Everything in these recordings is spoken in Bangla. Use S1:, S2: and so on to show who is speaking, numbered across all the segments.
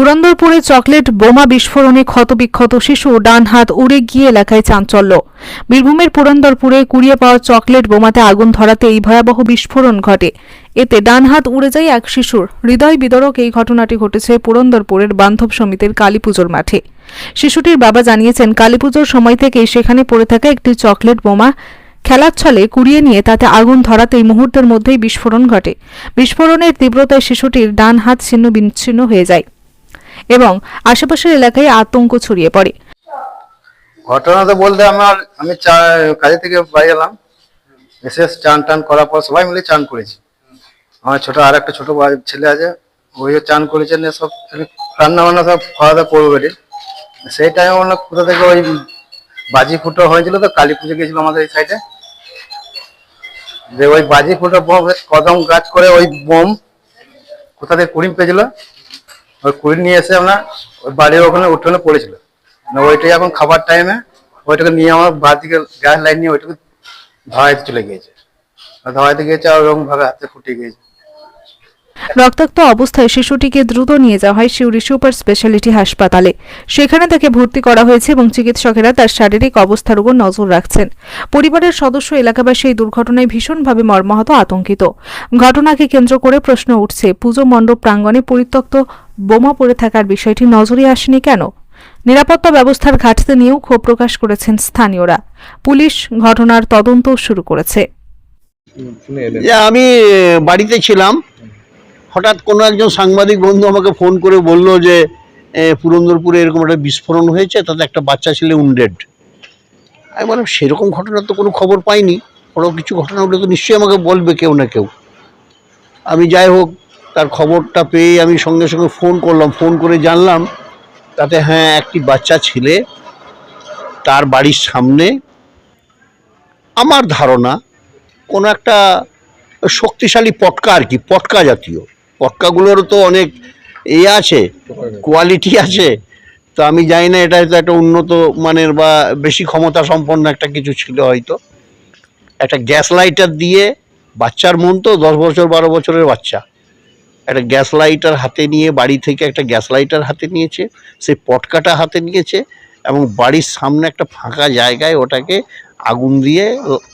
S1: পুরন্দরপুরে চকলেট, বোমা বিস্ফোরণে ক্ষতবিক্ষত শিশু ডান হাত উড়ে গিয়ে এলাকায় চাঞ্চল্য। বীরভূমের পুরন্দরপুরে কুড়িয়ে পাওয়া চকলেট বোমাতে আগুন ধরাতে এই ভয়াবহ বিস্ফোরণ ঘটে। এতে ডান হাত উড়ে যায় এক শিশুর। হৃদয় বিদরক এই ঘটনাটি ঘটেছে পুরন্দরপুরের বান্ধব সমিতির কালীপুজোর মাঠে। শিশুটির বাবা জানিয়েছেন, কালীপুজোর সময় থেকেই সেখানে পড়ে থাকা একটি চকলেট বোমা খেলার ছলে কুড়িয়ে নিয়ে তাতে আগুন ধরাতেই মুহূর্তের মধ্যেই বিস্ফোরণ ঘটে। বিস্ফোরণের তীব্রতায় শিশুটির ডান হাত ছিন্ন বিচ্ছিন্ন হয়ে যায়। এবং আশেপাশের এলাকায় আতঙ্ক ছড়িয়ে পড়ে।
S2: ঘটনা তো বলতে আমার, আমি কাজে থেকে বাড়ি এলাম। এসে চান টান করার পর সবাই মিলে চান করেছি। আমার ছোট আর একটা ছোট ছেলে আছে ওইও চান করেছে, নিয়ে সব রান্না বান্না সব খাওয়া দাওয়া করব সেই টাইমে আমরা কোথা থেকে ওই বাজি ফুটো হয়েছিল তো, কালী পুজো গেছিল আমাদের এই সাইডে যে ওই বাজি ফুটো বোম কদম গাছ করে ওই বোম কোথা থেকে কুড়িম পেয়েছিল ওই কুড়ি নিয়ে এসে আমরা ওই বাড়ির ওখানে উঠোনে পড়েছিল। না ওইটাই এখন খাবার টাইমে ওইটাকে নিয়ে আমার বাড়ি থেকে গ্যাস লাইন নিয়ে ওইটাকে ধরাইতে চলে গিয়েছে। ধরাইতে গিয়েছে আর ওরকম ভাবে হাতে ফুটে গিয়েছে।
S1: রক্তাক্ত অবস্থায় শিশুটিকে দ্রুত নিয়ে যাওয়া হয় সিউড়ি সুপার স্পেশালিটি হাসপাতালে। সেখানে তাকে ভর্তি করা হয়েছে এবং চিকিৎসকেরা তার শারীরিক অবস্থার উপর নজর রাখছেন। পরিবারের সদস্য এলাকাবাসী এই দুর্ঘটনায় ভীষণভাবে মর্মাহত, আতঙ্কিত। ঘটনাকে কেন্দ্র করে প্রশ্ন উঠছে। পুজো মণ্ডপ প্রাঙ্গণে পরিত্যক্ত বোমা পড়ে থাকার বিষয়টি নজরে আসেনি কেন? নিরাপত্তা ব্যবস্থার ঘাটতি নিয়েও ক্ষোভ প্রকাশ করেছেন স্থানীয়রা। পুলিশ ঘটনার তদন্ত শুরু করেছে।
S3: আমি বাড়িতে ছিলাম। হঠাৎ কোনো একজন সাংবাদিক বন্ধু আমাকে ফোন করে বলল যে পুরন্দরপুরে এরকম একটা বিস্ফোরণ হয়েছে, তাতে একটা বাচ্চা ছেলে উন্ডেড আমি বললাম, সেরকম ঘটনার তো কোনো খবর পাইনি। কোনো কিছু ঘটনা হলে তো নিশ্চয়ই আমাকে বলবে কেউ না কেউ। আমি যাই হোক তার খবরটা পেয়ে আমি সঙ্গে সঙ্গে ফোন করলাম, ফোন করে জানলাম তাতে হ্যাঁ একটি বাচ্চা ছেলে তার বাড়ির সামনে আমার ধারণা কোনো একটা শক্তিশালী পটকা আর কি, পটকা জাতীয়। পটকাগুলোরও তো অনেক এ আছে কোয়ালিটি আছে। তো আমি জানি না, এটা হয়তো একটা উন্নত মানের বা বেশি ক্ষমতা সম্পন্ন একটা কিছু ছিল হয়তো। একটা গ্যাস লাইটার দিয়ে বাচ্চার মন তো দশ বছর, বারো বছরের বাচ্চা। একটা গ্যাস লাইটার হাতে নিয়ে, বাড়ি থেকে একটা গ্যাস লাইটার হাতে নিয়েছে সেই পটকাটা হাতে নিয়েছে এবং বাড়ির সামনে একটা ফাঁকা জায়গায় ওটাকে আগুন দিয়ে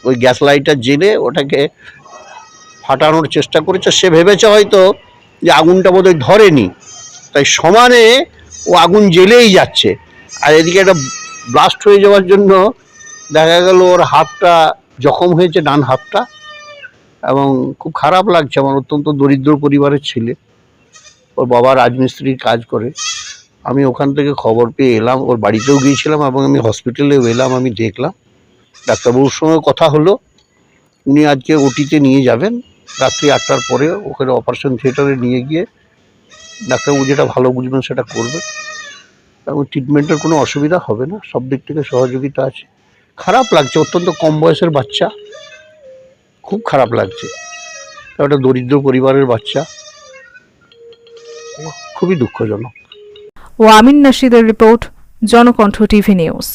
S3: ওই গ্যাস লাইটার জেলে ওটাকে ফাটানোর চেষ্টা করেছে। সে ভেবেছে হয়তো যে আগুনটা বোধহয় ধরেনি। তাই সমানে ও আগুন জ্বেলেই যাচ্ছে। আর এদিকে একটা ব্লাস্ট হয়ে যাওয়ার জন্য দেখা গেল ওর হাতটা জখম হয়েছে, ডান হাতটা। এবং খুব খারাপ লাগছে আমার অত্যন্ত দরিদ্র পরিবারের ছেলে। ওর বাবা রাজমিস্ত্রির কাজ করে। আমি ওখান থেকে খবর পেয়ে এলাম, ওর বাড়িতেও গিয়েছিলাম এবং আমি হসপিটালেও এলাম, আমি দেখলাম। ডাক্তারবাবুর সঙ্গে কথা হলো। উনি আজকে ওটিতে নিয়ে যাবেন। রাত্রি আটটার পরে ওখানে অপারেশন থিয়েটারে নিয়ে গিয়ে ডাক্তারবাবু যেটা ভালো বুঝবেন সেটা করবেন। এবং ট্রিটমেন্টের কোনো অসুবিধা হবে না, সব দিক থেকে সহযোগিতা আছে। খারাপ লাগছে, অত্যন্ত কম বয়সের বাচ্চা। খুব খারাপ লাগছে। একটা দরিদ্র পরিবারের বাচ্চা। খুবই দুঃখজনক।
S1: ও আমিন নাশিদের রিপোর্ট জনকণ্ঠ টিভি নিউজ।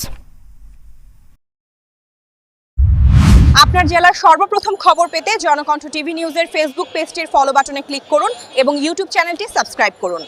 S4: আপনার জেলার সর্বপ্রথম খবর পেতে জনকণ্ঠ টিভি নিউজের ফেসবুক পেজটির ফলো বাটনে ক্লিক করুন এবং ইউটিউব চ্যানেলটি সাবস্ক্রাইব করুন।